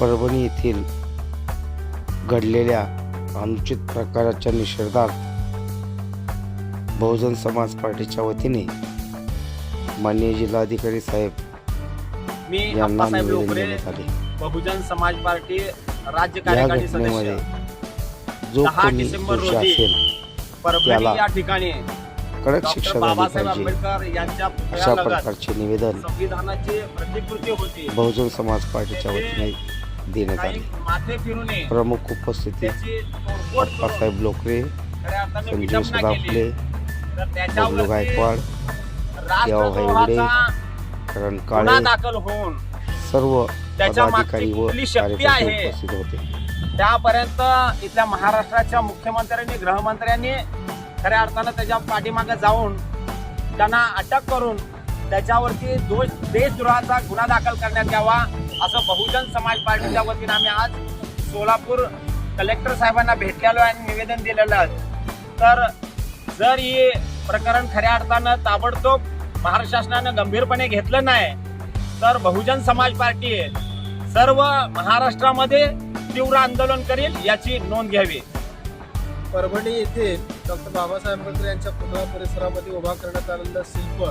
परभणी येथील घडलेल्या अनुचित प्रकाराच्या निषेधार्थ बहुजन समाज पार्टीच्या वतीने माननीय जिल्हाधिकारी साहेब मी यांना निवेदन देण्यात आले. बहुजन समाज पार्टी राज्य घटनेमध्ये सदस्य. जो कोणी दोषी असेल त्याला या ठिकाणी कडक शिक्षा झाली बाबासाहेब पाहिजे अशा प्रकारचे निवेदन बहुजन समाज पार्टीच्या वतीने देण्यात आले. प्रमुख करून अप्पासाहेब लोकरे संजय सदाफुले बबलू गायकवाड राष्ट्रद्रोहाचा करण गुन्हा काळे सर्व पदाधिकारी व कार्यकर्ते? उपस्थित होते. त्यापर्यंत इथल्या महाराष्ट्राच्या मुख्यमंत्र्यांनी गृहमंत्र्यांनी खऱ्या अर्थानं त्याच्या पाठीमागे जाऊन त्यांना अटक करून त्याच्यावरती दोष देशद्रोहाचा गुन्हा दाखल करण्यात यावा असं बहुजन समाज पार्टीच्या वतीनं आम्ही आज सोलापूर कलेक्टर साहेबांना भेटलेलो आहे आणि निवेदन दिलेलं आहे. तर जर हे प्रकरण खऱ्या अर्थानं ताबडतोब महाराष्ट्र शासनानं गंभीरपणे घेतलं नाही तर बहुजन समाज पार्टी सर्व महाराष्ट्रामध्ये तीव्र आंदोलन करील याची नोंद घ्यावी. परभणी येथे डॉक्टर बाबासाहेब आंबेडकर यांच्या पुतळा परिसरामध्ये उभा करण्यात आलेलं शिल्प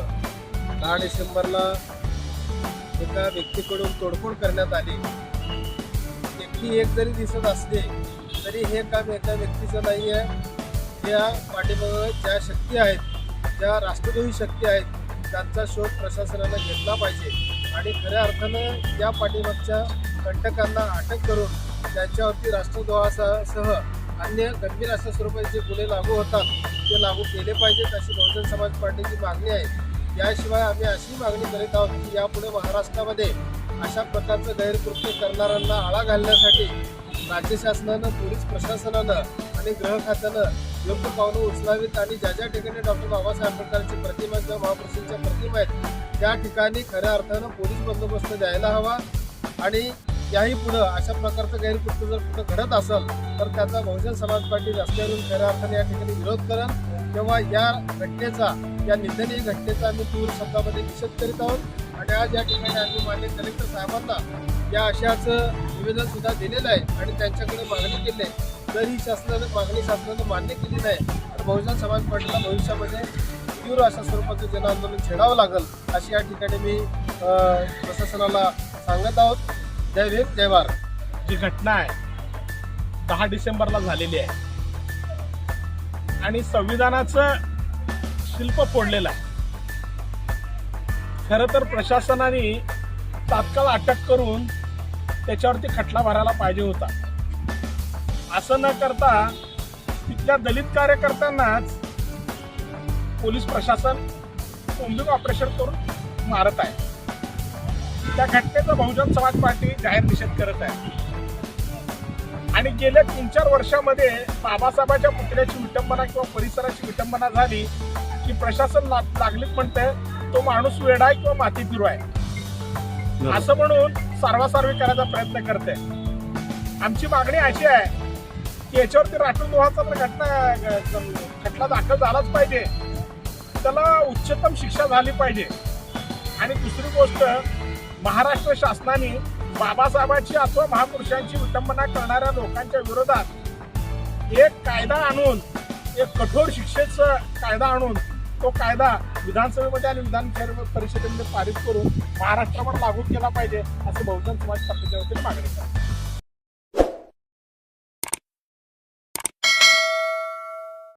दहा डिसेंबरला एका व्यक्तीकडून तोडफोड करण्यात आली. व्यक्ती एक जरी दिसत असले तरी हे काम एका व्यक्तीचं नाही आहे या पाठीमागं ज्या शक्ती आहेत ज्या राष्ट्रद्रोही शक्ती आहेत त्यांचा शोध प्रशासनानं घेतला पाहिजे. आणि खऱ्या अर्थानं या पाठीमागच्या कंटकांना अटक करून त्यांच्यावरती राष्ट्रद्रोहासह अन्य गंभीर अशा स्वरूपाचे जे गुन्हे लागू होतात ते लागू केले पाहिजेत अशी बहुजन समाज पार्टीची मागणी आहे. याशिवाय आम्ही अशी मागणी करीत आहोत की यापुढे महाराष्ट्रामध्ये अशा प्रकारचं गैरकृत्य करणाऱ्यांना आळा घालण्यासाठी राज्य शासनानं पोलीस प्रशासनानं आणि गृह खात्यानं योग्य पावलं उचलावीत आणि ज्या ज्या ठिकाणी डॉक्टर बाबासाहेब आंबेडकरांची प्रतिमा किंवा महापुरुषांच्या प्रतिमा आहेत त्या ठिकाणी खऱ्या अर्थानं पोलीस बंदोबस्त द्यायला हवा आणि याही पुढं अशा प्रकारचं गैरकृत्य जर कुठं घडत असेल तर त्याचा बहुजन समाज पार्टी रस्त्यावरून खऱ्या अर्थाने या ठिकाणी विरोध करेल तेव्हा या घटनेचा या निंदनीय घटनेचा आम्ही तीव्र शब्दामध्ये निषेध करीत आहोत. आणि आज या ठिकाणी आम्ही मान्य कलेक्टर साहेबांना या अशाच निवेदन सुद्धा दिलेलं आहे आणि त्यांच्याकडे मागणी केली आहे. जर ही शासनानं मागणी शासनानं मान्य केली नाही तर बहुजन समाज पार्टीला भविष्यामध्ये तीव्र अशा स्वरूपाचं जनआंदोलन छेडावं लागेल अशी या ठिकाणी मी प्रशासनाला सांगत आहोत. जय भीम जय भारत. जी घटना आहे दहा डिसेंबरला झालेली आहे. आणि संविधानाचं शिल्प फोडलेलं आहे. खरं तर प्रशासनाने तात्काळ अटक करून त्याच्यावरती खटला भरायला पाहिजे होता. असं न करता तिथल्या दलित कार्यकर्त्यांनाच पोलीस प्रशासन कोंबिंग ऑपरेशन करून मारत आहे. त्या घटनेचा बहुजन समाज पार्टी जाहीर निषेध करत आहे. आणि गेल्या तीन चार वर्षामध्ये बाबासाहेबांच्या पुतळ्याची विटंबना किंवा परिसराची विटंबना झाली की प्रशासन लागलीच म्हणते तो माणूस वेडा आहे किंवा माती फिरू आहे असं म्हणून सारवासारवी करायचा प्रयत्न करते आमची मागणी अशी आहे की याच्यावरती राष्ट्रद्रोहाचा तर घटना खटला दाखल झालाच पाहिजे. त्याला उच्चतम शिक्षा झाली पाहिजे. आणि दुसरी गोष्ट महाराष्ट्र शासनाने बाबासाहेबांची अथवा महापुरुषांची विटंबना करणाऱ्या लोकांच्या विरोधात एक कायदा आणून एक कठोर शिक्षेचा कायदा आणून तो कायदा विधानसभेमध्ये आणि विधान परिषदेमध्ये पारित करून महाराष्ट्रावर लागू केला पाहिजे असं बहुजन समाज पक्षाच्या वतीने मागणी करतात